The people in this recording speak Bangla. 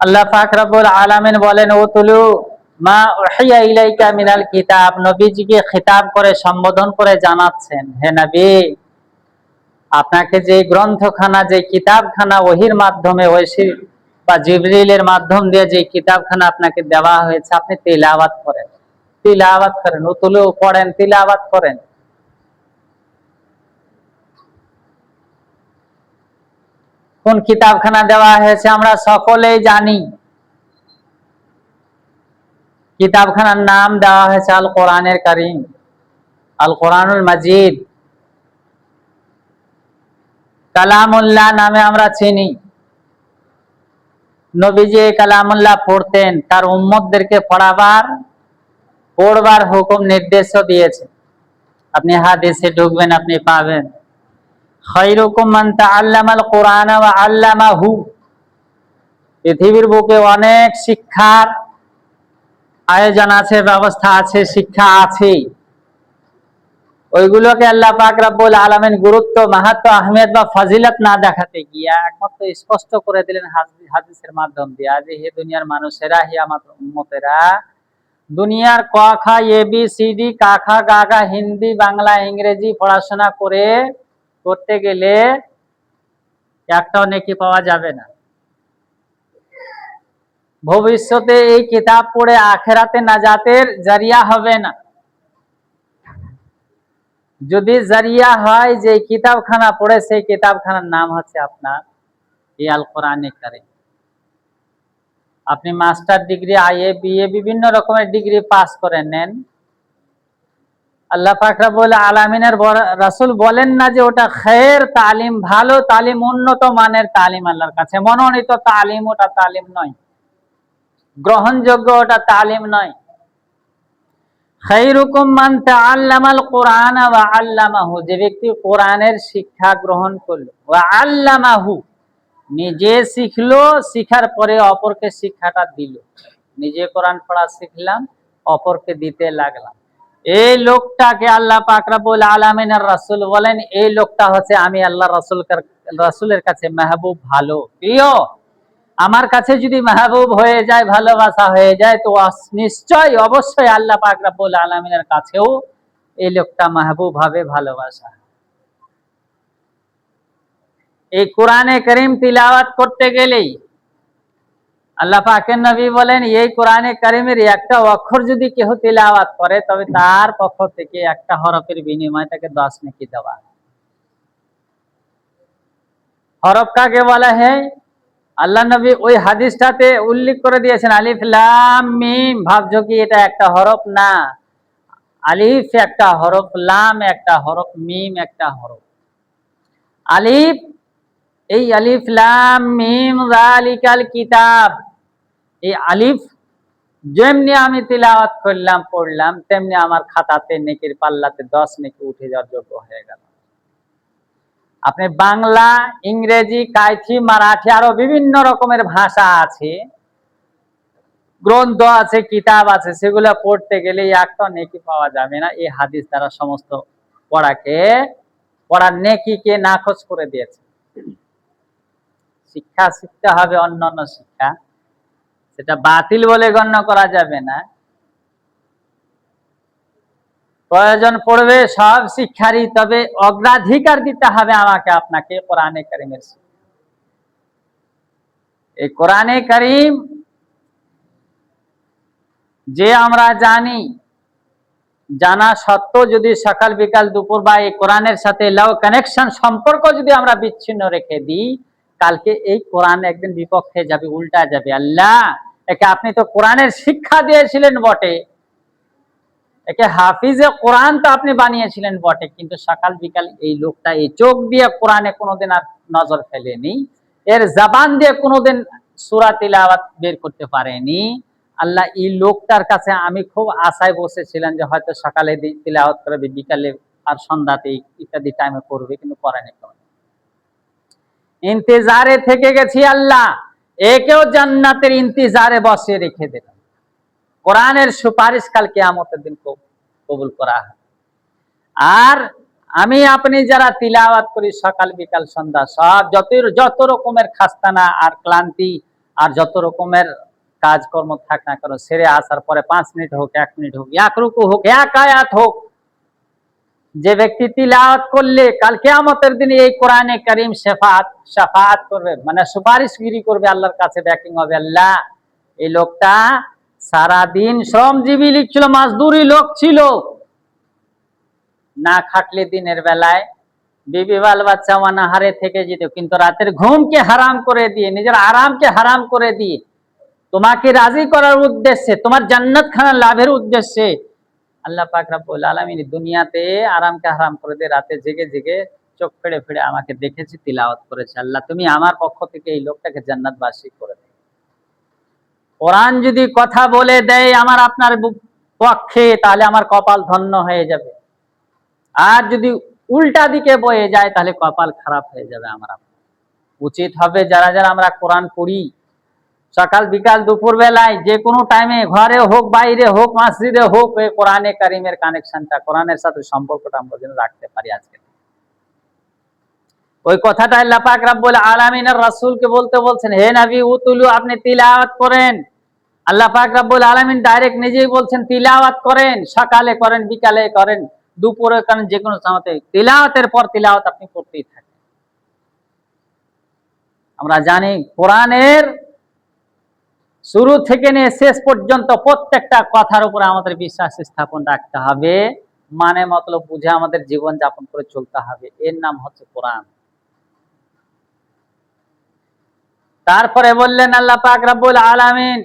আল্লাহ পাক রব্বুল আলামিন বলেন ও তুলু মা উহিয়া ইলাইকা মিনাল কিতাব। নবীজিকে খিতাব করে, সম্বোধন করে জানাচ্ছেন, হে নবী, আপনাকে যে গ্রন্থখানা, যে কিতাবখানা ওহির মাধ্যমে ঐশী বা জিবরিলের মাধ্যম দিয়ে যে কিতাবখানা আপনাকে দেওয়া হয়েছে, আপনি তিলাওয়াত করেন। তিলাওয়াত করেন, উতুলু পড়েন, তিলাওয়াত করেন। কোন কিতাবখানা দেওয়া হয়েছে আমরা সকলেই জানি। কিতাবখানার নাম দেওয়া হয়েছে আল কোরআনের কারিম আল কোরআনুল মাজিদ। কালামুল্লাহ নামে আমরা চিনি। নবীজি কালামুল্লাহ পড়তেন, তার উম্মতদেরকে পড়াবার, পড়বার হুকুম, নির্দেশও দিয়েছে। আপনি হাদিসে ঢুকবেন, আপনি পাবেন। খৈরুকুম মান তাআল্লামাল কোরআন ওয়া আল্লামাহু। পৃথিবীর বুকে অনেক শিক্ষার আয়োজন আছে, ব্যবস্থা আছে, শিক্ষা আছে ওইগুলোকে আল্লাহ পাক রব্বুল আলামিন গুরুত্ব, মাহাত্ম আহমেদ বা ফজিলত না দেখাতে গিয়া একমাত্র স্পষ্ট করে দিলেন হাদিসের মাধ্যম দিয়ে। আজ হে দুনিয়ার মানুষেরা, হে আমার উম্মতেরা, দুনিয়ার ক, খা, এ, বি, সি, ডি কাখা গাগা হিন্দি, বাংলা, ইংরেজি পড়াশোনা করে করতে গেলে একটাও নেকি পাওয়া যাবে না। ভবিষ্যতে এই কিতাব পড়ে আখেরাতে নাজাতের জারিয়া হবে না। যদি জারিয়া হয় যে কিতাবখানা পড়ে, সেই কিতাবখানার নাম হচ্ছে আপনার এই আল কোরআনে কারে আপনি মাস্টার ডিগ্রি, আইএ, বিএ, বিভিন্ন রকমের ডিগ্রি পাস করে নেন। আল্লাহ ফাকরাবুল আলমিনের রাসুল বলেন না যে ওটা খের তালিম ভালো, তালিম উন্নত মানের তালিম আল্লাহর কাছে। মনোনীত তালিম ওটা তালিম নয়। গ্রহণযোগ্য ওটা তালিম নয়। যে ব্যক্তি কোরআনের শিক্ষা গ্রহণ করল আল্লামাহু, নিজে শিখলো, শিখার পরে অপরকে শিক্ষাটা দিল। নিজে কোরআন পড়া শিখলাম, অপরকে দিতে লাগলাম। এই লোকটাকে আল্লাহ পাকরাবুল আলামিনের রাসূল বলেন, এই লোকটা হচ্ছে আমি আল্লাহ রাসূল রাসূলের কাছে মেহবুব ভালো, প্রিয়। আমার কাছে যদি মাহবুব হয়ে যায়, ভালোবাসা হয়ে যায়, তো নিশ্চয় অবশ্যই আল্লাহ পাকরাবুল আলামিনের কাছেও এই লোকটা মাহবুব হবে, ভালোবাসা। এই কোরআনে করিম তিলাওয়াত করতে গেলেই আল্লাহ পাকের নবী বলেন, এই কোরআনে কারিমের একটা অক্ষর যদি কেহ তিলাওয়াত করে, তবে তার পক্ষ থেকে একটা হরফের বিনিময়ে তাকে দশ নেকি দেওয়া হরফ কাকে বলা? হয় আল্লাহ নবী ওই হাদিসটাতে উল্লেখ করে দিয়েছেন, আলিফ, লাম, মিম, ভাবছ কি এটা একটা হরফ? না। আলিফ একটা হরফ, লাম একটা হরফ, মিম একটা হরফ। আলিফ এই আলিফ, লাম, মিম জালিকাল কিতাব। এই আলিফ যেমনি আমি তিলাওয়াত করলাম, পড়লাম, তেমনি আমার খাতাতে, নেকির পাল্লাতে, দশ নেকি উঠে যাওয়ার যোগ্য হয়ে গেল। আপনি বাংলা, ইংরেজি, কাইথি, মারাঠি, আরও বিভিন্ন রকমের ভাষা আছে, গ্রন্থ আছে, কিতাব আছে, সেগুলো পড়তে গেলে একটা নেকি পাওয়া যাবে না। এই হাদিস দ্বারা সমস্ত পড়াকে, পড়ার নেকিকে নাকচ করে দিয়েছে। শিক্ষা শিখতে হবে, অন্যান্য শিক্ষা। সেটা বাতিল বলে গণ্য করা যাবে না। প্রয়োজন পড়বে সব শিক্ষারই, তবে অগ্রাধিকার দিতে হবে আমাকে, আপনাকে কোরআনে কারিমের এই কোরআনে কারিম যে আমরা জানি, জানা সত্ত্বেও যদি সকাল বিকাল দুপুর বা এই কোরআনের সাথে লাভ কানেকশন সম্পর্ক যদি আমরা বিচ্ছিন্ন রেখে দিই কালকে এই কোরআন একদিন বিপক্ষে যাবে, উল্টা যাবে। আল্লাহ, একে আপনি তো কোরআনের শিক্ষা দিয়েছিলেন বটে। একে হাফিজে কোরআন তো আপনি বানিয়েছিলেন বটে, কিন্তু সকাল বিকাল এই লোকটা এই চোখ দিয়ে কোরআনে কোনোদিন আর নজর ফেলেনি। এর জবান দিয়ে কোনোদিন সুরা তিলাওয়াত বের করতে পারেনি। আল্লাহ, এই লোকটার কাছে আমি খুব আশায় বসেছিলাম যে হয়তো সকালে তিলাওয়াত করবে, বিকালে আর সন্ধ্যাতে ইত্যাদি টাইমে করবে, কিন্তু করেনি কোনো। ইন্তেজারে থেকে গেছি আল্লাহ। একেও জান্নাতের ইন্তেজারে বসে রেখে দিলাম। কোরআনের সুপারিশ কাল কেয়ামতের দিন কব- কবুল করা হয় আর আমি, আপনি যারা তিলাওয়াত করি সকাল, বিকাল, সন্ধ্যা, সব যত যত রকমের খাস্তানা আর ক্লান্তি আর যত রকমের কাজকর্ম থাক না কেন, সেরে আসার পরে পাঁচ মিনিট হোক, এক মিনিট হোক, এক রুকু হোক, এক আয়াত হোক যে ব্যক্তি তিলাওয়াত করলে কাল কেয়ামতের দিনে এই কোরআনে করিম শেফাত, শাফাত করবে মানে সুপারিশগিরি করবে আল্লাহর কাছে ব্যাকিং হবে আল্লাহ। এই লোকটা সারাদিন শ্রমজীবী লিখছিল, মাজদুরি লোক ছিল। না খাটলে দিনের বেলায়, বিবি বাল বাচ্চা অনাহারে থেকে যেত, কিন্তু রাতের ঘুমকে হারাম করে দিয়ে, নিজের আরামকে হারাম করে দিয়ে, তোমাকে রাজি করার উদ্দেশ্যে, তোমার জান্নাত খানা লাভের উদ্দেশ্যে আল্লাহ পাক রাব্বুল আলামিন দুনিয়াতে আরামকে হারাম করে দিয়ে রাতে জেগে জেগে চোখ ফেড়ে ফেড়ে আমাকে দেখেছি, তিলাওয়াত করেছে। আল্লাহ, তুমি আমার পক্ষ থেকে এই লোকটাকে জান্নাত জান্নাতবাসী করে দেয় কোরআন যদি কথা বলে দেয় আমার আপনার পক্ষে, তাহলে আমার কপাল ধন্য হয়ে যাবে। আর যদি উল্টা দিকে বয়ে যায়, তাহলে কপাল খারাপ হয়ে যাবে আমার উচিত হবে যারা যারা আমরা কোরআন পড়ি সকাল, বিকাল দুপুর বেলায় যে কোনো টাইমে ঘরে হোক, বাইরে হোক, মসজিদে হোক, এই কোরআনে কারিমের কানেকশনটা কোরআনের সাথে সম্পর্কটা আমরা যেন রাখতে পারি আজকে। ওই কথাটা আল্লাহ পাক রাব্বুল আলামিনের রাসূলকে বলতে বলছেন, হে নবী, উতুলু, আপনি তিলাওয়াত করেন। আল্লাহ পাক রাব্বুল আলামিন ডাইরেক্ট নিজেই বলছেন, তিলাওয়াত করেন, সকালে করেন, বিকালে করেন, দুপুরে করেন, যে কোনো সময়তে। তিলাওয়াতের পর তিলাওয়াত আপনি করতেই থাকেন। আমরা জানি কোরআনের শুরু থেকে নিয়ে শেষ পর্যন্ত প্রত্যেকটা কথার উপরে আমাদের বিশ্বাস স্থাপন রাখতে হবে। মানে মতলব বুঝে আমাদের জীবন যাপন করে চলতে হবে। এর নাম হচ্ছে কোরআন। তারপরে বললেন আল্লাহ পাক রাব্বুল আলামিন